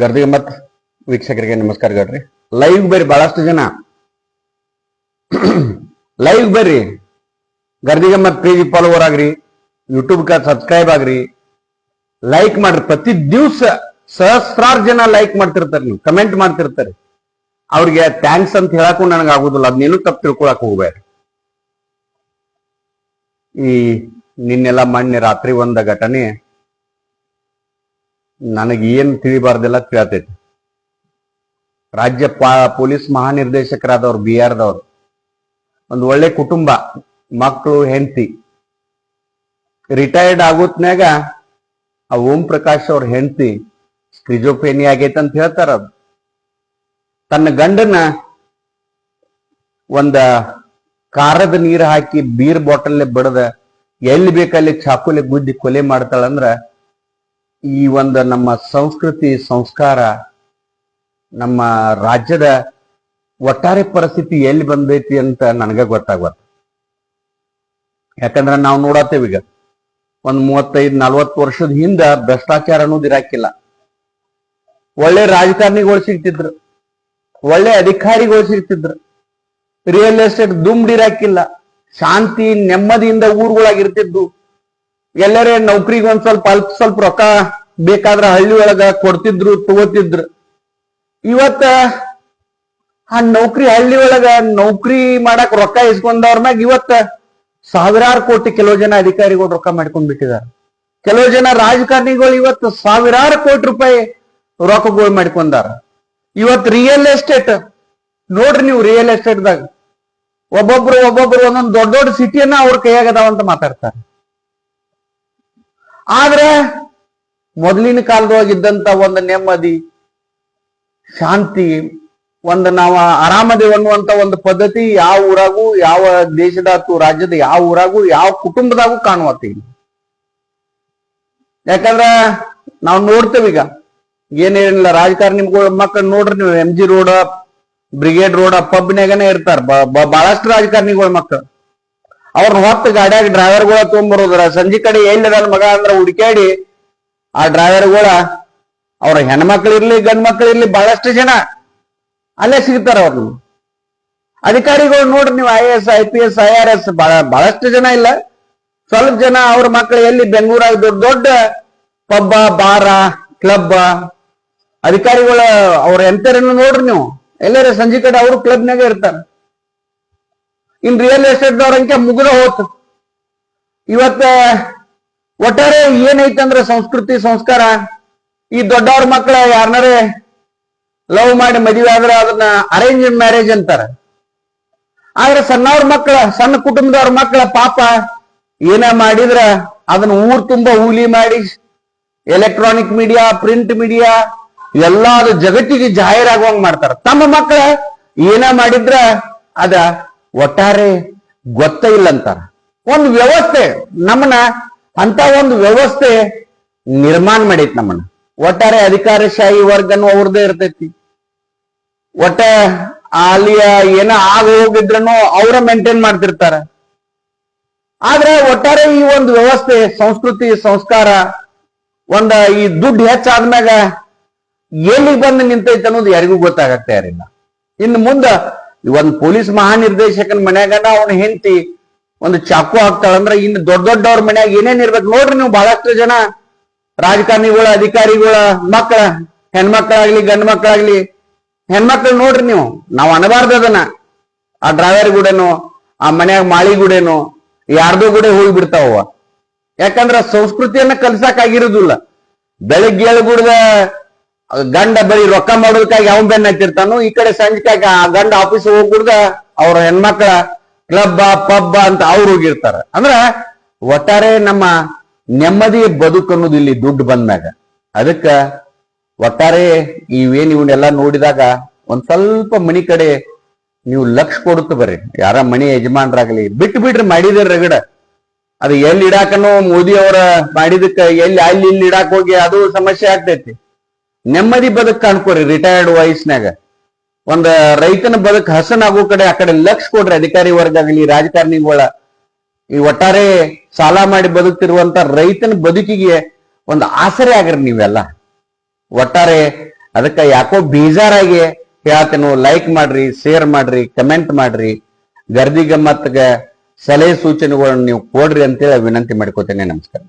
ಗರ್ದಿಗೆ ಮತ್ ವೀಕ್ಷಕರಿಗೆ ನಮಸ್ಕಾರ ಗಡ್ರಿ. ಲೈವ್ ಬರ್ರಿ, ಬಹಳಷ್ಟು ಜನ. ಲೈವ್ ಬರ್ರಿ. ಗರ್ದಿಗೆ ಮತ್ ಪೇಜ್ ಫಾಲೋವರ್ ಆಗ್ರಿ ಯೂಟ್ಯೂಬ್ ಸಬ್ಸ್ಕ್ರೈಬ್ ಆಗ್ರಿ. ಲೈಕ್ ಮಾಡ್ರಿ. ಪ್ರತಿ ದಿವ್ಸ ಸಹಸ್ರಾರು ಜನ ಲೈಕ್ ಮಾಡ್ತಿರ್ತಾರೆ ನೀವು ಕಮೆಂಟ್ ಮಾಡ್ತಿರ್ತಾರೆ. ಅವ್ರಿಗೆ ಥ್ಯಾಂಕ್ಸ್ ಅಂತ ಹೇಳಕ್ಕೂ ನನಗೆ ಆಗುದಿಲ್ಲ. ಅದನ್ನೇನು ತಪ್ಪು ತಿಳ್ಕೊಳಕ್ ಹೋಗ್ಬೇಡ್ರಿ. ಈ ನಿನ್ನೆಲ್ಲ ಮೊನ್ನೆ ರಾತ್ರಿ ಒಂದ ಘಟನೆ ನನಗೆ ಏನ್ ತಿಳಿಬಾರ್ದೆಲ್ಲ ತಿಳತೈತಿ. ರಾಜ್ಯ ಪೊಲೀಸ್ ಮಹಾನಿರ್ದೇಶಕರಾದವ್ರು ದವರು ಒಂದು ಒಳ್ಳೆ ಕುಟುಂಬ ಮಕ್ಕಳು ಹೆಂಡತಿ. ರಿಟೈರ್ಡ್ ಆಗೋತ್ನ್ಯಾಗ ಆ ಓಂ ಪ್ರಕಾಶ್ ಅವ್ರ ಹೆಂಡತಿ ಸ್ಕ್ರಿಜೋಪೇನಿ ಆಗೈತೆ ಅಂತ ಹೇಳ್ತಾರ ತನ್ನ ಗಂಡನ ಒಂದ ಕಾರದ ನೀರು ಹಾಕಿ ಬೀರ್ ಬಾಟಲ್ ಬಡದ ಎಲ್ಲಿ ಬೇಕಲ್ಲಿ ಚಾಕುಲೆ ಗುದ್ದಿ ಕೊಲೆ ಮಾಡ್ತಾಳಂದ್ರ ಈ ಒಂದು ನಮ್ಮ ಸಂಸ್ಕೃತಿ, ಸಂಸ್ಕಾರ ನಮ್ಮ ರಾಜ್ಯದ ಒಟ್ಟಾರೆ ಪರಿಸ್ಥಿತಿ ಎಲ್ಲಿ ಬಂದೈತಿ ಅಂತ ನನಗ ಗೊತ್ತಾಗ್ಬಾರ್ದು ಯಾಕಂದ್ರೆ ನಾವು ನೋಡತ್ತೇವೀಗ ಒಂದ್ ಮೂವತ್ತೈದ್, ನಲ್ವತ್ತು ವರ್ಷದ ಹಿಂದ ಭ್ರಷ್ಟಾಚಾರ ಅನ್ನೋದು ಇರಾಕಿಲ್ಲ. ಒಳ್ಳೆ ರಾಜಕಾರಣಿಗಳು ಸಿಗ್ತಿದ್ರು ಒಳ್ಳೆ ಅಧಿಕಾರಿಗಳು ಸಿಗ್ತಿದ್ರು ರಿಯಲ್ ಎಸ್ಟೇಟ್ ದುಮ್ಡಿರಾಕಿಲ್ಲ ಶಾಂತಿ, ನೆಮ್ಮದಿಯಿಂದ ಊರುಗಳಾಗಿರ್ತಿದ್ದು ಎಲ್ಲರೇ ನೌಕರಿಗೆ ಒಂದ್ ಸ್ವಲ್ಪ ಅಲ್ಪ ಸ್ವಲ್ಪ ರೊಕ್ಕ ಬೇಕಾದ್ರ ಹಳ್ಳಿ ಒಳಗ ಕೊಡ್ತಿದ್ರು, ತಗೋತಿದ್ರು. ಇವತ್ತ ಆ ನೌಕರಿ ಹಳ್ಳಿ ಒಳಗ ನೌಕರಿ ಮಾಡಕ್ ರೊಕ್ಕ ಇಸ್ಕೊಂಡವ್ರ ಮ್ಯಾಗ ಇವತ್ತ ಸಾವಿರಾರು ಕೋಟಿ ಕೆಲವು ಜನ ಅಧಿಕಾರಿಗಳು ರೊಕ್ಕ ಮಾಡ್ಕೊಂಡ್ ಬಿಟ್ಟಿದ್ದಾರೆ ಕೆಲವು ಜನ ರಾಜಕಾರಣಿಗಳು ಇವತ್ತು ಸಾವಿರಾರು ಕೋಟಿ ರೂಪಾಯಿ ರೊಕ್ಕಗಳು ಮಾಡ್ಕೊಂಡಾರ. ಇವತ್ತು ರಿಯಲ್ ಎಸ್ಟೇಟ್ ನೋಡ್ರಿ ನೀವು ರಿಯಲ್ ಎಸ್ಟೇಟ್ ದಾಗ. ಒಬ್ಬೊಬ್ರು ಒಬ್ಬೊಬ್ರು ಒಂದೊಂದು ದೊಡ್ಡ ದೊಡ್ಡ ಸಿಟಿಯನ್ನ ಅವ್ರ ಕೈಯಾಗದಾವ ಅಂತ ಮಾತಾಡ್ತಾರೆ. ಆದ್ರೆ ಮೊದಲಿನ ಕಾಲದೊಳಗಿದ್ದಂತ ಒಂದು ನೆಮ್ಮದಿ, ಶಾಂತಿ, ಒಂದು ನಾವು ಆರಾಮದೇವ್ ಅನ್ನುವಂತ ಒಂದು ಪದ್ಧತಿ ಯಾವ ಊರಾಗೂ, ಯಾವ ದೇಶದಾತು ರಾಜ್ಯದ ಯಾವ ಊರಾಗೂ, ಯಾವ ಕುಟುಂಬದಾಗೂ ಕಾಣುವತ್ತೀವಿ ಯಾಕಂದ್ರ ನಾವು ನೋಡ್ತೇವೆ ಈಗ. ಏನೇನಿಲ್ಲ ರಾಜಕಾರಣಿಗಳ ಮಕ್ಕಳು ನೋಡ್ರಿ ನೀವು M G road Brigade road ಪಬ್ನ್ಯಾಗನೇ ಇರ್ತಾರ. ಬಹಳಷ್ಟು ರಾಜಕಾರಣಿಗಳ ಮಕ್ಕಳು ಅವ್ರನ್ನ ಹೊತ್ತು ಗಾಡ್ಯಾಗ ಡ್ರೈವರ್ಗಳ ತೊಗೊಂಬರೋದ್ರ. ಸಂಜೆ ಕಡೆ ಎಲ್ಲಿ ನನ್ನ ಮಗ ಅಂದ್ರ ಹುಡುಕ್ಯಾಡಿ, ಆ ಡ್ರೈವರ್ಗಳ ಅವ್ರ ಹೆಣ್ಮಕ್ಳು ಇರ್ಲಿ ಗಂಡ್ ಮಕ್ಳು ಇರ್ಲಿ ಬಹಳಷ್ಟು ಜನ ಅಲ್ಲೇ ಸಿಗ್ತಾರ ಅವ್ರನ್ನ ಅಧಿಕಾರಿಗಳು ನೋಡ್ರಿ ನೀವು I S I P S I R S ಬಹಳಷ್ಟು ಜನ ಇಲ್ಲ. ಸ್ವಲ್ಪ ಜನ ಅವ್ರ ಮಕ್ಳು ಎಲ್ಲಿ ಬೆಂಗಳೂರಾಗ ದೊಡ್ಡ ದೊಡ್ಡ ಪಬ್ಬ, ಬಾರ ಕ್ಲಬ್ ಅಧಿಕಾರಿಗಳ ಅವ್ರ ಎಂತರನ್ನು ನೋಡ್ರಿ ನೀವು. ಎಲ್ಲರ ಸಂಜೆ ಕಡೆ ಅವರು ಕ್ಲಬ್ನಾಗ ಇರ್ತಾರ. ಇನ್ ರಿಯಲ್ ಎಸ್ಟೇಟ್ ದವ್ರಂಕೆ ಮುಗಿದ ಹೋತು. ಇವತ್ತ ಒಟ್ಟಾರೆ ಏನೈತಂದ್ರ ಸಂಸ್ಕೃತಿ ಸಂಸ್ಕಾರ. ಈ ದೊಡ್ಡವ್ರ ಮಕ್ಕಳ ಯಾರನಾರೇ ಲವ್ ಮಾಡಿ ಮದುವೆ ಆದ್ರೆ ಅದನ್ನ ಅರೇಂಜ್ ಮ್ಯಾರೇಜ್ ಅಂತಾರ. ಆದ್ರೆ ಸಣ್ಣವ್ರ ಮಕ್ಕಳ ಸಣ್ಣ ಕುಟುಂಬದವ್ರ ಮಕ್ಕಳ ಪಾಪ ಏನ ಮಾಡಿದ್ರ ಅದನ್ನ ಊರ್ ತುಂಬಾ ಹೂಲಿ ಮಾಡಿ ಎಲೆಕ್ಟ್ರಾನಿಕ್ ಮೀಡಿಯಾ ಪ್ರಿಂಟ್ ಮೀಡಿಯಾ ಎಲ್ಲ ಅದು ಜಗತ್ತಿಗೆ ಜಾಹೀರಾಗುವಂಗ್ ಮಾಡ್ತಾರ. ತಮ್ಮ ಮಕ್ಕಳ ಏನ ಮಾಡಿದ್ರ ಅದ ಒಟ್ಟಾರೆ ಗೊತ್ತೇ ಇಲ್ಲ ಅಂತಾರ ಒಂದು ವ್ಯವಸ್ಥೆ, ನಮ್ಮನ್ನ ಅಂತ ಒಂದು ವ್ಯವಸ್ಥೆ ನಿರ್ಮಾಣ ಮಾಡೈತಿ ನಮ್ಮನ್ನ. ಒಟ್ಟಾರೆ ಅಧಿಕಾರಶಾಹಿ ವರ್ಗನು ಅವ್ರದೇ ಇರ್ತೈತಿ. ಒಟ್ಟ ಅಲ್ಲಿಯ ಏನ ಆಗ ಹೋಗಿದ್ರನು ಅವ್ರ ಮೇಂಟೈನ್ ಮಾಡ್ತಿರ್ತಾರ. ಆದ್ರೆ ಒಟ್ಟಾರೆ ಈ ಒಂದು ವ್ಯವಸ್ಥೆ, ಸಂಸ್ಕೃತಿ, ಸಂಸ್ಕಾರ, ಒಂದ ಈ ದುಡ್ಡು ಹೆಚ್ಚಾದ್ಮ್ಯಾಗ ಎಲ್ಲಿ ಬಂದು ನಿಂತೈತೆ ಅನ್ನೋದು ಯಾರಿಗೂ ಗೊತ್ತಾಗತ್ತೆ ಯಾರಿಲ್ಲ. ಇನ್ನು ಮುಂದ ಒಂದ್ ಪೊಲೀಸ್ ಮಹಾನಿರ್ದೇಶಕನ ಮನ್ಯಾಗನ ಅವನ ಹೆಂಡತಿ ಒಂದು ಚಾಕು ಹಾಕ್ತಾಳಂದ್ರ ಇನ್ನು ದೊಡ್ಡ ದೊಡ್ಡವ್ರ ಮನ್ಯಾಗ ಏನೇನ್ ಇರ್ಬೇಕು ನೋಡ್ರಿ ನೀವು ಬಹಳಷ್ಟು ಜನ. ರಾಜಕಾರಣಿಗಳ, ಅಧಿಕಾರಿಗಳ ಮಕ್ಕಳ ಹೆಣ್ಮಕ್ಳಾಗ್ಲಿ, ಗಂಡ ಮಕ್ಕಳಾಗ್ಲಿ ಹೆಣ್ಮಕ್ಳು ನೋಡ್ರಿ ನೀವು, ನಾವ್ ಅನಬಾರ್ದು ಅದನ್ನ. ಆ ಡ್ರೈವರ್ ಗುಡೇನು, ಆ ಮನ್ಯಾಗ ಮಾಳಿ ಗುಡೆನೋ, ಯಾರ್ದೋ ಗುಡೆ ಹೋಗಿ ಬಿಡ್ತಾವ ಯಾಕಂದ್ರ ಸಂಸ್ಕೃತಿಯನ್ನ ಕಲ್ಸಕ್ ಆಗಿರೋದಿಲ್ಲ. ಬೆಳಗ್ಗೆ ಏಳ್ಗುಡ್ದ ಗಂಡ ಬರೀ ರೊಕ್ಕ ಮಾಡೋದಕ್ಕಾಗಿ ಅವನ್ ಬೆನ್ನ ಹತ್ತಿರ್ತಾನು. ಈ ಕಡೆ ಸಂಜೆಕಾಗ ಆ ಗಂಡ ಆಫೀಸ್ ಹೋಗ್ಬಿಡ್ದ ಅವ್ರ ಹೆಣ್ಮಕ್ಳ ಕ್ಲಬ್ ಪಬ್ ಅಂತ ಅವ್ರು ಹೋಗಿರ್ತಾರ. ಅಂದ್ರ ಒಟ್ಟಾರೆ ನಮ್ಮ ನೆಮ್ಮದಿ ಬದುಕು ಅನ್ನೋದು ಇಲ್ಲಿ ದುಡ್ಡು ಬಂದಾಗ ಅದಕ್ಕ ಒಟ್ಟಾರೆ ಇವೇನ್ ಇವನ್ನೆಲ್ಲ ನೋಡಿದಾಗ ಒಂದ್ ಸ್ವಲ್ಪ ಮನಿ ಕಡೆ ನೀವು ಲಕ್ಷ ಕೊಡುತ್ತ ಬರ್ರಿ. ಯಾರ ಮನೆ ಯಜಮಾನ್ರಾಗ್ಲಿ. ಬಿಟ್ಟು ಬಿಡ್ರಿ ಮಾಡಿದ್ರ ರಗಡ. ಅದು ಎಲ್ಲಿ ಇಡಾಕನೋ ಮೋದಿ ಅವರ ಮಾಡಿದಕ್ಕ ಎಲ್ಲಿ, ಅಲ್ಲಿ, ಇಲ್ಲಿ ಇಡಾಕ ಹೋಗಿ ಅದು ಸಮಸ್ಯೆ ಆಗ್ತೈತಿ. ನೆಮ್ಮದಿ ಬದುಕ್ ಕಾಣ್ಕೋರಿ ರಿಟೈರ್ಡ್ ವಯಸ್ಸಿನಾಗ ಒಂದ ರೈತನ ಬದುಕ್ ಹಸನಾಗೋ ಕಡೆ ಆ ಕಡೆ ಲಕ್ಷ ಕೊಡ್ರಿ, ಅಧಿಕಾರಿ ವರ್ಗ ಆಗಲಿ ರಾಜಕಾರಣಿಗಳ ಈ ಒಟ್ಟಾರೆ ಸಾಲ ಮಾಡಿ ಬದುಕ್ತಿರುವಂತ ರೈತನ ಬದುಕಿಗೆ ಒಂದು ಆಸರೆ ಆಗ್ರಿ ನೀವೆಲ್ಲ. ಒಟ್ಟಾರೆ ಅದಕ್ಕೆ ಯಾಕೋ ಬೇಜಾರಾಗಿ ಹೇಳ್ತೇನೆ ಲೈಕ್ ಮಾಡ್ರಿ ಶೇರ್ ಮಾಡ್ರಿ ಕಮೆಂಟ್ ಮಾಡ್ರಿ. ಗರ್ದಿ ಗಮ್ಮತ್ಗ ಸಲಹೆ ಸೂಚನೆಗಳನ್ನು ನೀವು ಕೊಡ್ರಿ ಅಂತೇಳಿ ವಿನಂತಿ ಮಾಡ್ಕೋತೇನೆ, ನಮಸ್ಕಾರ.